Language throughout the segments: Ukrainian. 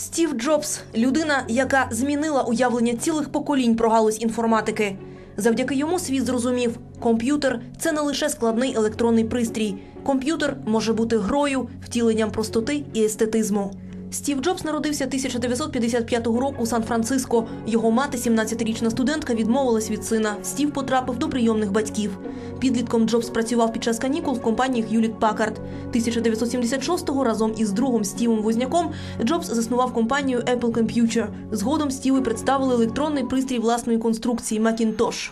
Стів Джобс людина, яка змінила уявлення цілих поколінь про галузь інформатики. Завдяки йому світ зрозумів, комп'ютер це не лише складний електронний пристрій. Комп'ютер може бути грою, втіленням простоти і естетизму. Стів Джобс народився 1955 року у Сан-Франциско. Його мати, 17-річна студентка, відмовилась від сина. Стів потрапив до прийомних батьків. Підлітком Джобс працював під час канікул в компанії Hewlett Packard. 1976-го разом із другом Стівом Возняком Джобс заснував компанію Apple Computer. Згодом Стіви представили електронний пристрій власної конструкції Macintosh.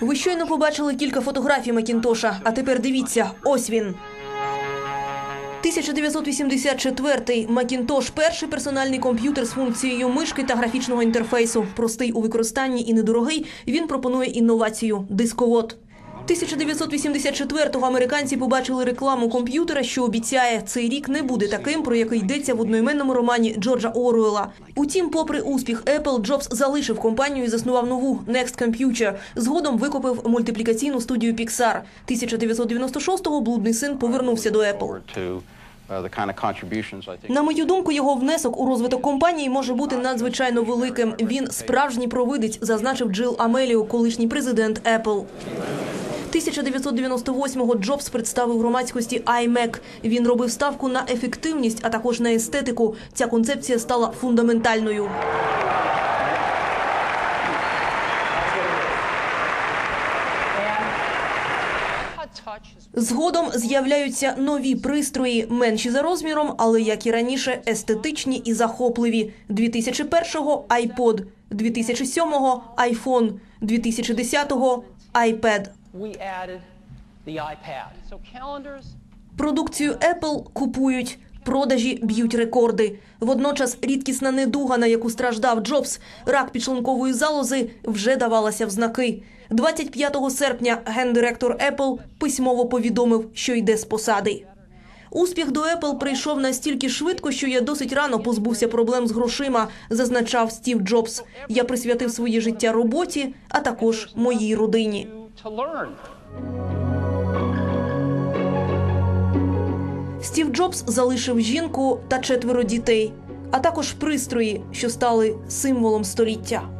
Ви щойно побачили кілька фотографій Макінтоша, а тепер дивіться, ось він. 1984 Макінтош перший персональний комп'ютер з функцією мишки та графічного інтерфейсу. Простий у використанні і недорогий. Він пропонує інновацію дисковод. 1984-го американці побачили рекламу комп'ютера, що обіцяє, цей рік не буде таким, про який йдеться в одноіменному романі Джорджа Оруела. Утім, попри успіх Apple, Джобс залишив компанію і заснував нову Next Computer. Згодом викупив мультиплікаційну студію Pixar. 1996-го блудний син повернувся до Apple. На мою думку, його внесок у розвиток компанії може бути надзвичайно великим. Він справжній провидець, зазначив Джил Амеліо, колишній президент Apple. 1998-го Джобс представив громадськості iMac. Він робив ставку на ефективність, а також на естетику. Ця концепція стала фундаментальною. Згодом з'являються нові пристрої, менші за розміром, але як і раніше, естетичні і захопливі. 2001-го – iPod, 2007-го – iPhone, 2010-го – iPad. We added Продукцію Apple купують. Продажі б'ють рекорди. Водночас рідкісна недуга, на яку страждав Джобс, рак підшлункової залози, вже давалася в знаки. 25 серпня гендиректор Apple письмово повідомив, що йде з посади. Успіх до Apple прийшов настільки швидко, що я досить рано позбувся проблем з грошима, зазначав Стів Джобс. Я присвятив своє життя роботі, а також моїй родині. To learn. Стів Джобс залишив жінку та четверо дітей, а також пристрої, що стали символом століття.